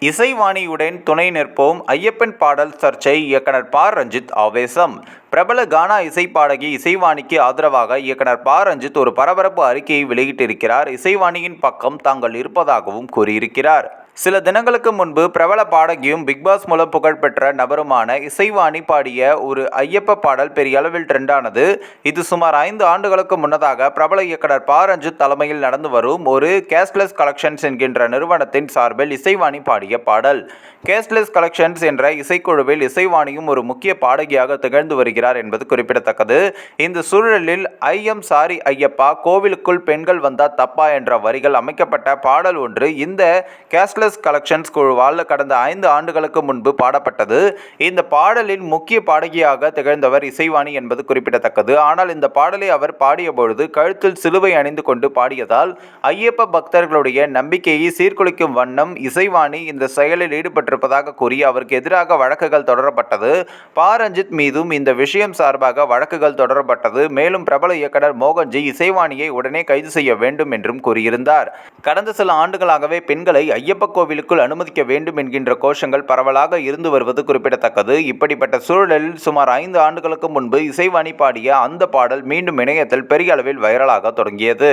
இசைவாணியுடன் துணை நிற்போம் ஐயப்பன் பாடல் சர்ச்சை இயக்குனர் பா. ரஞ்சித் ஆவேசம். பிரபல கானா இசை பாடகி இசைவாணிக்கு ஆதரவாக இயக்குனர் பா. ரஞ்சித் ஒரு பரபரப்பு அறிக்கையை வெளியிட்டிருக்கிறார். இசைவாணியின் பக்கம் தாங்கள் இருப்பதாகவும் கூறியிருக்கிறார். சில தினங்களுக்கு முன்பு பிரபல பாடகியும் பிக்பாஸ் மூலம் புகழ்பெற்ற நபருமான இசைவாணி பாடிய ஒரு ஐயப்ப பாடல் பெரிய அளவில் ட்ரெண்டானது இது சுமார் ஐந்து ஆண்டுகளுக்கு முன்னதாக பிரபல இயக்குனர் ப. ரஞ்சித் தலைமையில் நடந்து வரும் ஒரு கேஷ்லெஸ் கலெக்ஷன்ஸ் என்கின்ற நிறுவனத்தின் சார்பில் இசைவாணி பாடிய பாடல். கேஷ்லெஸ் கலெக்ஷன்ஸ் என்ற இசைக்குழுவில் இசைவாணியும் ஒரு முக்கிய பாடகியாக திகழ்ந்து வருகிறார் என்பது குறிப்பிடத்தக்கது. இந்த சூழலில் ஐ. எம். சாரி ஐயப்பா கோவிலுக்குள் பெண்கள் வந்தா தப்பா என்ற வரிகள் அமைக்கப்பட்ட பாடல் ஒன்று. இந்த கேஷ்லெஸ் கலெக்ஷன்ஸ் குழுவால் கடந்த ஐந்து ஆண்டுகளுக்கு முன்பு பாடப்பட்டது. இந்த பாடலின் முக்கிய பாடகியாக திகழ்ந்தவர் இசைவாணி என்பது குறிப்பிடத்தக்கது. ஆனால் இந்த பாடலை அவர் பாடிய பொழுது கழுத்தில் சிலுவை அணிந்து கொண்டு பாடியதால் ஐயப்ப பக்தர்களுடைய நம்பிக்கையை சீர்குலைக்கும் வண்ணம் இசைவாணி இந்த செயலில் ஈடுபட்டிருப்பதாக கூறி அவருக்கு எதிராக வழக்குகள் தொடரப்பட்டது. ப ரஞ்சித் மீதும் இந்த விஷயம் சார்பாக வழக்குகள் தொடரப்பட்டது. மேலும் பிரபல இயக்குனர் மோகன்ஜி இசைவாணியை உடனே கைது செய்ய வேண்டும் என்றும் கூறியிருந்தார். கடந்த சில ஆண்டுகளாகவே பெண்களை ஐயப்ப கோவிலுக்குள் அனுமதிக்க வேண்டும் என்கின்ற கோஷங்கள் பரவலாக இருந்து வருவது குறிப்பிடத்தக்கது. இப்படிப்பட்ட சூழலில் சுமார் ஐந்து ஆண்டுகளுக்கு முன்பு இசைவாணி பாடிய அந்த பாடல் மீண்டும் இணையத்தில் பெரிய அளவில் வைரலாக தொடங்கியது.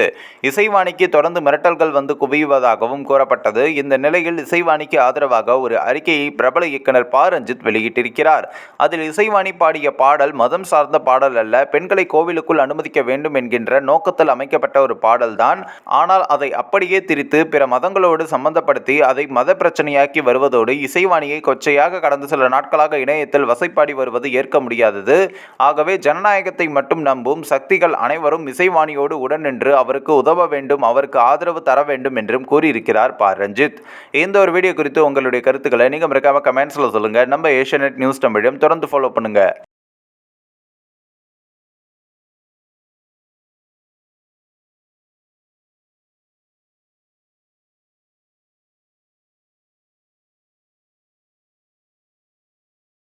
இசைவாணிக்கு தொடர்ந்து மிரட்டல்கள் வந்து குவிவதாகவும் கூறப்பட்டது. இந்த நிலையில் இசைவாணிக்கு ஆதரவாக ஒரு அறிக்கையை பிரபல இயக்குனர் ப. ரஞ்சித் வெளியிட்டிருக்கிறார். அதில் இசைவாணி பாடிய பாடல் மதம் சார்ந்த பாடல் அல்ல பெண்களை கோவிலுக்குள் அனுமதிக்க வேண்டும் என்கின்ற நோக்கத்தில் அமைக்கப்பட்ட ஒரு பாடல்தான். ஆனால் அதை அப்படியே திரித்து பிற மதங்களோடு சம்பந்தப்படுத்தி அதை மத பிரச்சனையாக்கி வருவதோடு இசைவாணியை கொச்சையாக கடந்த சில நாட்களாக இணையத்தில் வசைப்பாடி வருவது ஏற்க முடியாதது. ஆகவே ஜனநாயகத்தை மட்டும் நம்பும் சக்திகள் அனைவரும் இசைவாணியோடு உடன் நின்று அவருக்கு உதவ வேண்டும் அவருக்கு ஆதரவு தர வேண்டும் என்றும் கூறியிருக்கிறார் பா. ரஞ்சித். இந்த ஒரு வீடியோ குறித்து உங்களுடைய கருத்துக்களை நீங்கள் மறக்காம கமெண்ட்ஸில் சொல்லுங்கள் நம்ம ஏஷியநெட் நியூஸ் தமிழையும் தொடர்ந்து ஃபாலோ பண்ணுங்கள்